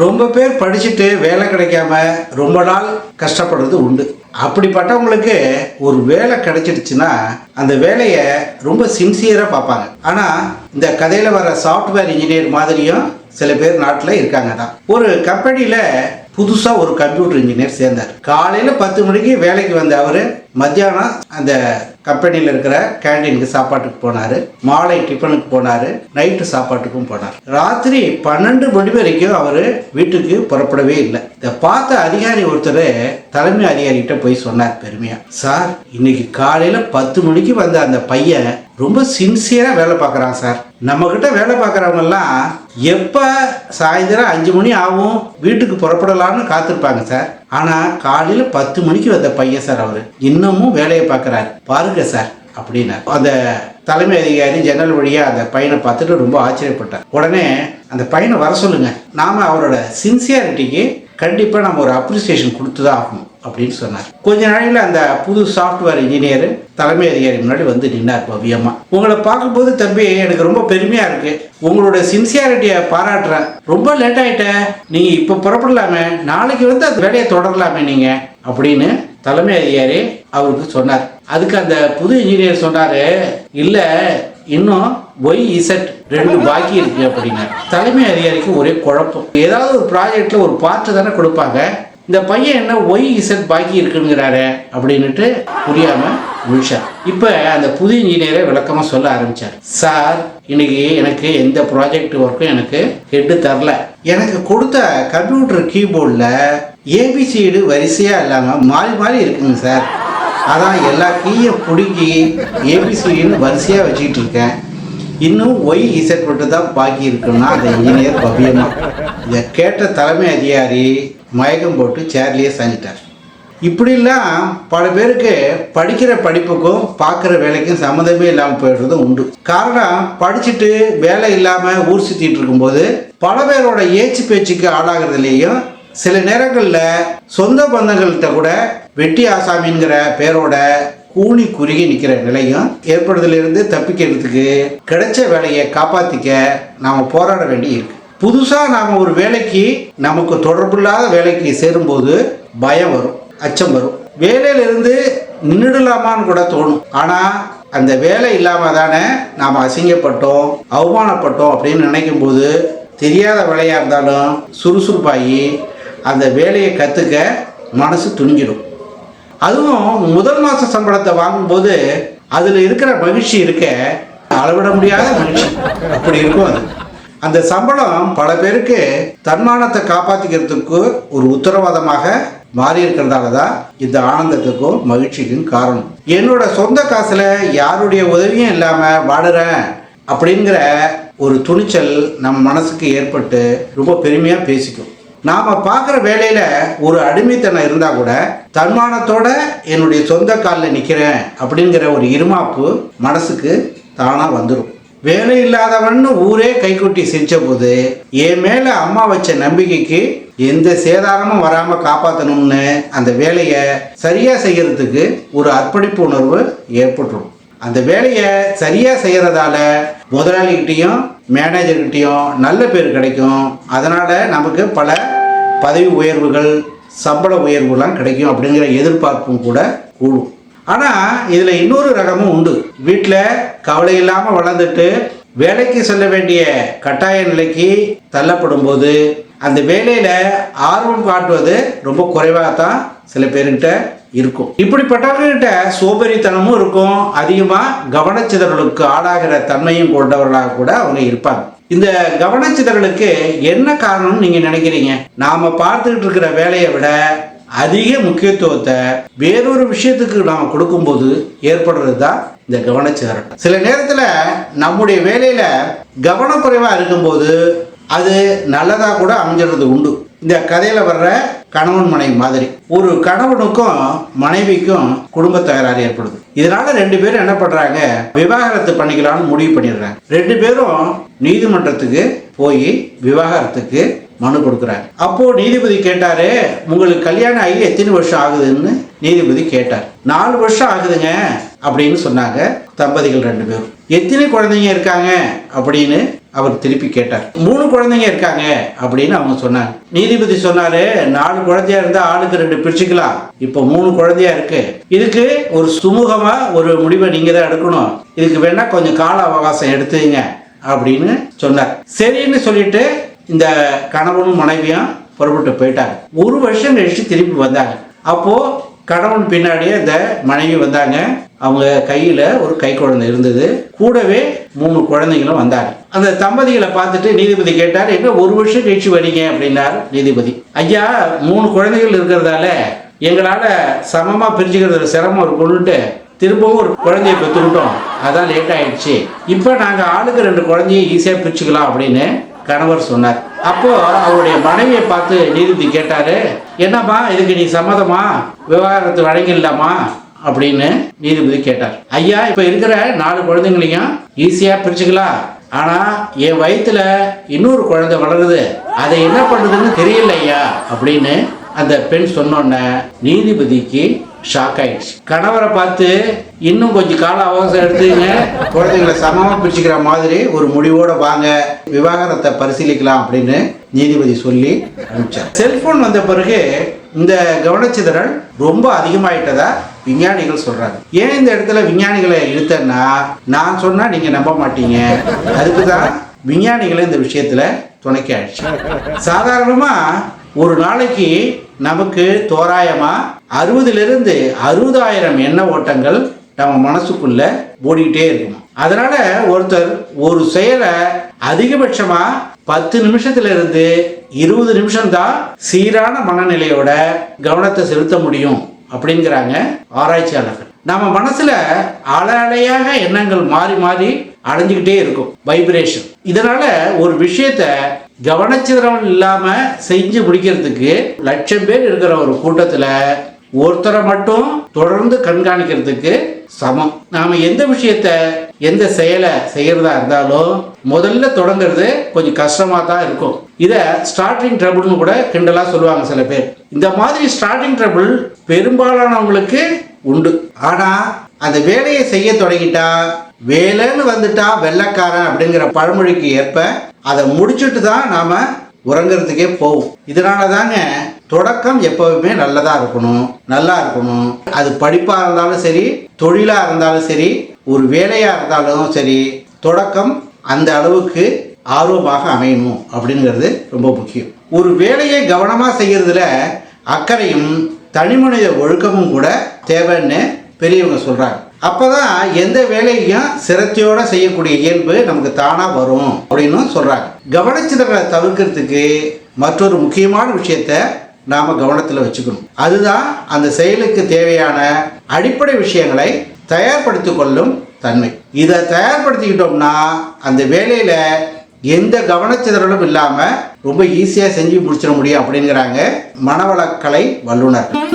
ரொம்ப பேர் படிச்சுட்டு வேலை கிடைக்காம ரொம்ப நாள் கஷ்டப்படுறது உண்டு. அப்படிப்பட்டவங்களுக்கு ஒரு வேலை கிடைச்சிடுச்சுன்னா அந்த வேலையை ரொம்ப சின்சியராக பார்ப்பாங்க. ஆனால் இந்த கதையில் வர சாஃப்ட்வேர் இன்ஜினியர் மாதிரியும் சில பேர் நாட்டில் இருக்காங்க தான். ஒரு கம்பெனியில் புதுசாக ஒரு கம்ப்யூட்டர் இன்ஜினியர் சேர்ந்தார். காலையில் பத்து மணிக்கு வேலைக்கு வந்த அவர் மத்தியானம் அந்த கம்பெனியில் இருக்கிற கேண்டீனுக்கு சாப்பாட்டுக்கு போனார். மாலை டிஃபனுக்கு போனார். நைட்டு சாப்பாட்டுக்கும் போனார். ராத்திரி பன்னெண்டு மணி வரைக்கும் அவர் வீட்டுக்கு புறப்படவே இல்லை. இதை பார்த்த அதிகாரி ஒருத்தர் தலைமை அதிகாரிகிட்ட போய் சொன்னார் பெருமையா. சார் இன்னைக்கு காலையில் பத்து மணிக்கு வந்த அந்த பையன் ரொம்ப சின்சியராக வேலை பார்க்குறான் சார். நம்மக்கிட்ட வேலை பார்க்குறவங்கெல்லாம் எப்போ சாயந்தரம் அஞ்சு மணி ஆகும் வீட்டுக்கு புறப்படலாம்னு காத்திருப்பாங்க சார். ஆனால் காலையில் பத்து மணிக்கு வந்த பையன் சார் அவர். இன்னமும் வேலையை பார்க்குறாரு. பாருங்க சார் அப்படின்னு. அந்த தலைமை அதிகாரி ஜன்னல் வழியாக அந்த பையனை பார்த்துட்டு ரொம்ப ஆச்சரியப்பட்டார். உடனே அந்த பையனை வர சொல்லுங்க. நாம் அவரோட சின்சியாரிட்டிக்கு கண்டிப்பாக நம்ம ஒரு அப்ரிசியேஷன் கொடுத்து தான் ஆகணும் அப்படின்னு சொன்னார். கொஞ்ச நாளையில் அந்த புது சாஃப்ட்வேர் இன்ஜினியர் தலைமை அதிகாரி முன்னாடி வந்து நின்னார் பவ்யமா. உங்களை பார்க்கும்போது தம்பி எனக்கு ரொம்ப பெருமையாக இருக்கு. உங்களோட சின்சியாரிட்டியை பாராட்டுறேன். ரொம்ப லேட் ஆயிட்ட. நீங்கள் இப்போ புறப்படலாமே. நாளைக்கு வந்து அந்த வேலையை தொடரலாமே நீங்கள் அப்படின்னு தலைமை அதிகாரி அவருக்கு சொன்னார். அதுக்கு அந்த புது இன்ஜினியர் சொன்னார் இல்லை இன்னும் ஒய் இசட் ரெண்டு பாக்கி இருக்கு அப்படின்னு. தலைமை அதிகாரிக்கு ஒரே குழப்பம். ஏதாவது ஒரு ப்ராஜெக்ட்ல ஒரு பார்ட்டு தானே கொடுப்பாங்க. இந்த பையன் என்ன ஒய் இசட் பாக்கி இருக்குங்கிறாரு அப்படின்னுட்டு புரியாம முழிச்சார் இப்போ அந்த புது இன்ஜினியரை விளக்கமாக சொல்ல ஆரம்பிச்சார். சார் இன்னைக்கு எனக்கு எந்த ப்ராஜெக்ட் ஒர்க்கும் எனக்கு ஹெட்டு தரல. எனக்கு கொடுத்த கம்ப்யூட்டர் கீபோர்டில் ஏபிசிடு வரிசையாக இல்லாமல் மாறி மாறி இருக்குங்க சார் அதான் எல்லா கீயை பிடுங்கி ஏபிசிடின்னு வரிசையாக வச்சுக்கிட்டு இருக்கேன். இன்னும் ஒய் இசட் மட்டும் தான் பாக்கி இருக்குன்னா அந்த இன்ஜினியர் பவ்யமா. இதை கேட்ட தலைமை அதிகாரி மயக்கம் போட்டு சேர்லேயே சாஞ்சிட்டார். இப்படிலாம் பல பேருக்கு படிக்கிற படிப்புக்கும் பார்க்குற வேலைக்கும் சம்மந்தமே இல்லாமல் போயிடுறதும் உண்டு. காரணம் படிச்சுட்டு வேலை இல்லாமல் ஊர் சுற்றிட்டு இருக்கும்போது பல பேரோட ஏச்சு பேச்சுக்கு ஆளாகிறதுலேயும் சில நேரங்களில் சொந்த பந்தங்கள்கிட்ட கூட வெட்டி ஆசாமிங்கிற பேரோட கூனி குறுகி நிற்கிற நிலையும் ஏற்படுறதுலேருந்து தப்பிக்கிறதுக்கு கிடைச்ச வேலையை காப்பாற்றிக்க நாம் போராட வேண்டி இருக்கு. புதுசாக நாம் ஒரு வேலைக்கு நமக்கு தொடர்பில்லாத வேலைக்கு சேரும்போது பயம் வரும் அச்சம் வரும். வேலையிலிருந்து நின்றுடலாமான்னு கூட தோணும். ஆனால் அந்த வேலை இல்லாமல் தானே நாம் அசிங்கப்பட்டோம் அவமானப்பட்டோம் அப்படின்னு நினைக்கும் போது தெரியாத வேலையாக இருந்தாலும் சுறுசுறுப்பாகி அந்த வேலையை கற்றுக்க மனசு துணிஞ்சிடும். அதுவும் முதல் மாத சம்பளத்தை வாங்கும்போது அதில் இருக்கிற மகிழ்ச்சி இருக்க அளவிட முடியாத மகிழ்ச்சி. அப்படி இருக்கும் அது. அந்த சம்பளம் பல பேருக்கு தன்மானத்தை காப்பாற்றிக்கிறதுக்கு ஒரு உத்தரவாதமாக மாறி இருக்கிறதால தான் இந்த ஆனந்தத்துக்கும் மகிழ்ச்சிக்கும் காரணம். என்னோட சொந்த காசில் யாருடைய உதவியும் இல்லாமல் வாடுறேன் அப்படிங்கிற ஒரு துணிச்சல் நம் மனசுக்கு ஏற்பட்டு ரொம்ப பெருமையாக பேசிக்கும். நாம் பார்க்குற வேலையில் ஒரு அடிமைத்தனம் இருந்தால் கூட தன்மானத்தோட என்னுடைய சொந்த காலில் நிற்கிறேன் அப்படிங்கிற ஒரு இருமாப்பு மனசுக்கு தானாக வந்துடும் வேலை இல்லாதவன் ஊரே கைக்குட்டி செஞ்ச போது என் மேலே அம்மா வச்ச நம்பிக்கைக்கு எந்த சேதாரமும் வராமல் காப்பாற்றணும்னு அந்த வேலையை சரியாக செய்யறதுக்கு ஒரு அர்ப்பணிப்பு உணர்வு ஏற்பட்டுரும். அந்த வேலையை சரியாக செய்கிறதால முதலாளிகிட்டேயும் மேனேஜர்கிட்டையும் நல்ல பேர் கிடைக்கும். அதனால் நமக்கு பல பதவி உயர்வுகள் சம்பள உயர்வுலாம் கிடைக்கும் அப்படிங்கிற எதிர்பார்ப்பும் கூட கூடும். ஆனால் இதில் இன்னொரு ரகமும் உண்டு. வீட்டில் கவலை இல்லாமல் வளர்ந்துட்டு வேலைக்கு செல்ல வேண்டிய கட்டாய நிலைக்கு தள்ளப்படும் போது அந்த வேலையில் ஆர்வம் காட்டுவது ரொம்ப குறைவாக தான் சில பேருக்கிட்ட இருக்கும். இப்படிப்பட்டவர்கிட்ட சோபரித்தனமும் இருக்கும். அதிகமாக கவனச்சிதறலுக்கு ஆளாகிற தன்மையும் கொண்டவர்களாக கூட அவங்க இருப்பாங்க. இந்த கவனச்சிதறலுக்கு என்ன காரணம்னு நீங்கள் நினைக்கிறீங்க? நாம் பார்த்துக்கிட்டு இருக்கிற வேலையை விட அதிக முக்கியத்துவத்தை வேறொரு விஷயத்துக்கு நாம் கொடுக்கும்போது ஏற்படுறது தான் இந்த கவனச்சிதறல். சில நேரத்தில் நம்முடைய வேலையில் கவனக்குறைவாக இருக்கும்போது அது நல்லதாக கூட அமைஞ்சிடுறது உண்டு. இந்த கதையில் வர்ற கணவன் மனைவி மாதிரி. ஒரு கணவனுக்கும் மனைவிக்கும் குடும்ப தகராறு ஏற்படுது. இதனால ரெண்டு பேரும் என்ன பண்றாங்க? விவாகரத்து பண்ணிக்கலாம்னு முடிவு பண்ணிடுறாங்க. ரெண்டு பேரும் நீதிமன்றத்துக்கு போய் விவாகரத்துக்கு மனு கொடுக்குறாங்க அப்போ நீதிபதி கேட்டாரு உங்களுக்கு கல்யாணம் ஆகி எத்தனை வருஷம் ஆகுதுன்னு? நீதிபதி கேட்டார். நாலு வருஷம் ஆகுதுங்க அப்படின்னு சொன்னாங்க தம்பதிகள் ரெண்டு பேரும். எத்தனை குழந்தைங்க இருக்காங்க? அப்படின்னு அவர் திருப்பி கேட்டார். மூணு குழந்தைங்க இருக்காங்க அப்படின்னு அவங்க சொன்னாங்க. நீதிபதி சொன்னாரு நாலு குழந்தையா இருந்தா ஆளுக்கு ரெண்டு பிரிச்சுக்கலாம். இப்போ மூணு குழந்தையா இருக்கு. இதுக்கு ஒரு சுமூகமா ஒரு முடிவை நீங்க தான் எடுக்கணும். இதுக்கு வேணா கொஞ்சம் கால அவகாசம் எடுத்துங்க அப்படின்னு சொன்னார். சரின்னு சொல்லிட்டு இந்த கணவனும் மனைவியும் புறப்பட்டு போயிட்டாங்க. ஒரு வருஷம் கழிச்சு திருப்பி வந்தாங்க. அப்போ கணவன் பின்னாடியே இந்த மனைவி வந்தாங்க. அவங்க கையில ஒரு கை குழந்தை இருந்தது. கூடவே மூணு குழந்தைங்களும் வந்தாங்க. அந்த தம்பதிகளை பார்த்துட்டு நீதிபதி கேட்டார் என்ன ஒரு வருஷம் கழிச்சு வரீங்க? அப்படின்னார் நீதிபதி. ஐயா மூணு குழந்தைகள் இருக்கிறதால எங்களால சமமா பிரிச்சுக்கிறது சிரமம் இருக்குன்னுட்டு திரும்பவும் ஒரு குழந்தைய பெற்றுக்கிட்டோம். அதான் லேட் ஆயிடுச்சு. இப்போ நாங்கள் ஆளுக்கு ரெண்டு குழந்தைய ஈஸியாக பிரிச்சுக்கலாம் அப்படின்னு கணவர் சொன்னார். அப்போ அவருடைய மனைவியை பார்த்து நீதிபதி கேட்டாரு என்னம்மா இதுக்கு நீ சம்மதமா? விவாகரத்து வழங்கிடலாமா அப்படின்னு நீதிபதி கேட்டார். ஐயா இப்போ இருக்கிற நாலு குழந்தைங்களையும் ஈஸியாக பிரிச்சுக்கலாம். ஆனா என் வயிற்றுல இன்னொரு குழந்தை வளருது. அதை என்ன பண்றதுன்னு தெரியல ஐயா அப்படின்னு அந்த பெண் சொன்னோன்ன நீதிபதிக்கு ஷாக் ஆயிடுச்சு. கணவரை பார்த்து இன்னும் கொஞ்சம் கால அவகாசம் எடுத்துங்க குழந்தைங்களை சமமாக பிரிச்சுக்கிற மாதிரி ஒரு முடிவோட வாங்க விவாகரத்தை பரிசீலிக்கலாம் அப்படின்னு நீதிபதி சொல்லி அனுப்பிச்சார். செல்போன் வந்த பிறகு இந்த கவனச்சிதறல் ரொம்ப அதிகமாயிட்டதா விஞ்ஞானிகள் சொல்றாங்க. ஏன் இந்த இடத்துல விஞ்ஞானிகளை இழுத்தன்னா நான் சொன்னா நீங்க நம்ப மாட்டீங்க. அதுக்கு தான் விஞ்ஞானிகளை இந்த விஷயத்துல துணைக்கி ஆயிடுச்சு சாதாரணமாக ஒரு நாளைக்கு நமக்கு தோராயமாக அறுபதுலேருந்து அறுபதாயிரம் எண்ண ஓட்டங்கள் நம்ம மனசுக்குள்ள ஓடிக்கிட்டே இருக்கும் அதனால ஒருத்தர் ஒரு செயலை அதிகபட்சமா பத்து நிமிஷத்துல இருந்து இருபது நிமிஷம் தான் சீரான மனநிலையோட கவனத்தை செலுத்த முடியும் அப்படிங்கிறாங்க ஆராய்ச்சியாளர்கள். நம்ம மனசுல அலையாக எண்ணங்கள் மாறி மாறி அடைஞ்சுக்கிட்டே இருக்கும். வைப்ரேஷன் இதனால ஒரு விஷயத்த கவனச்சிதறவன் இல்லாம செஞ்சு முடிக்கிறதுக்கு லட்சம் பேர் இருக்கிற ஒரு கூட்டத்துல ஒருத்தரை மட்டும் தொடர்ந்து கண்காணிக்கிறதுக்கு சமம். நாம எந்த விஷயத்த எந்த செயலை செய்யறதா இருந்தாலும் முதல்ல தொடங்குறது கொஞ்சம் கஷ்டமா தான் இருக்கும். இத ஸ்டார்டிங் ட்ரபிள்னு கூட கிண்டலா சொல்லுவாங்க சில பேர். இந்த மாதிரி ஸ்டார்டிங் ட்ரபிள் பெரும்பாலானவங்களுக்கு உண்டு. ஆனா அந்த வேலையை செய்ய தொடங்கிட்டா வேலைன்னு வந்துட்டா வெள்ளைக்காரன் அப்படிங்கிற பழமொழிக்கு ஏற்ப அதை முடிச்சுட்டு தான் நாம் உறங்குறதுக்கே போகும் இதனால தாங்க தொடக்கம் எப்பவுமே நல்லதாக இருக்கணும் நல்லா இருக்கணும். அது படிப்பாக இருந்தாலும் சரி தொழிலாக இருந்தாலும் சரி ஒரு வேலையாக இருந்தாலும் சரி தொடக்கம் அந்த அளவுக்கு ஆர்வமாக அமையணும் அப்படிங்கிறது ரொம்ப முக்கியம். ஒரு வேலையை கவனமாக செய்கிறதுல அக்கறையும் தனிமனித ஒழுக்கமும் கூட தேவைன்னு பெரியவங்க சொல்கிறாங்க அப்போ தான் எந்த வேலையும் சிரத்தையோட செய்யக்கூடிய இயல்பு நமக்கு தானாக வரும் அப்படின்னு சொல்கிறாங்க கவனச்சிதறலை தவிர்க்கிறதுக்கு மற்றொரு முக்கியமான விஷயத்த நாம் கவனத்தில் வச்சுக்கணும். அதுதான் அந்த செயலுக்கு தேவையான அடிப்படை விஷயங்களை தயார்படுத்தி கொள்ளும் தன்மை. இதை தயார்படுத்திக்கிட்டோம்னா அந்த வேலையில் எந்த கவனச்சிதறலும் இல்லாமல் ரொம்ப ஈஸியாக செஞ்சு முடிச்சிட முடியும் அப்படிங்கிறாங்க மனவளக்கலை வல்லுனர்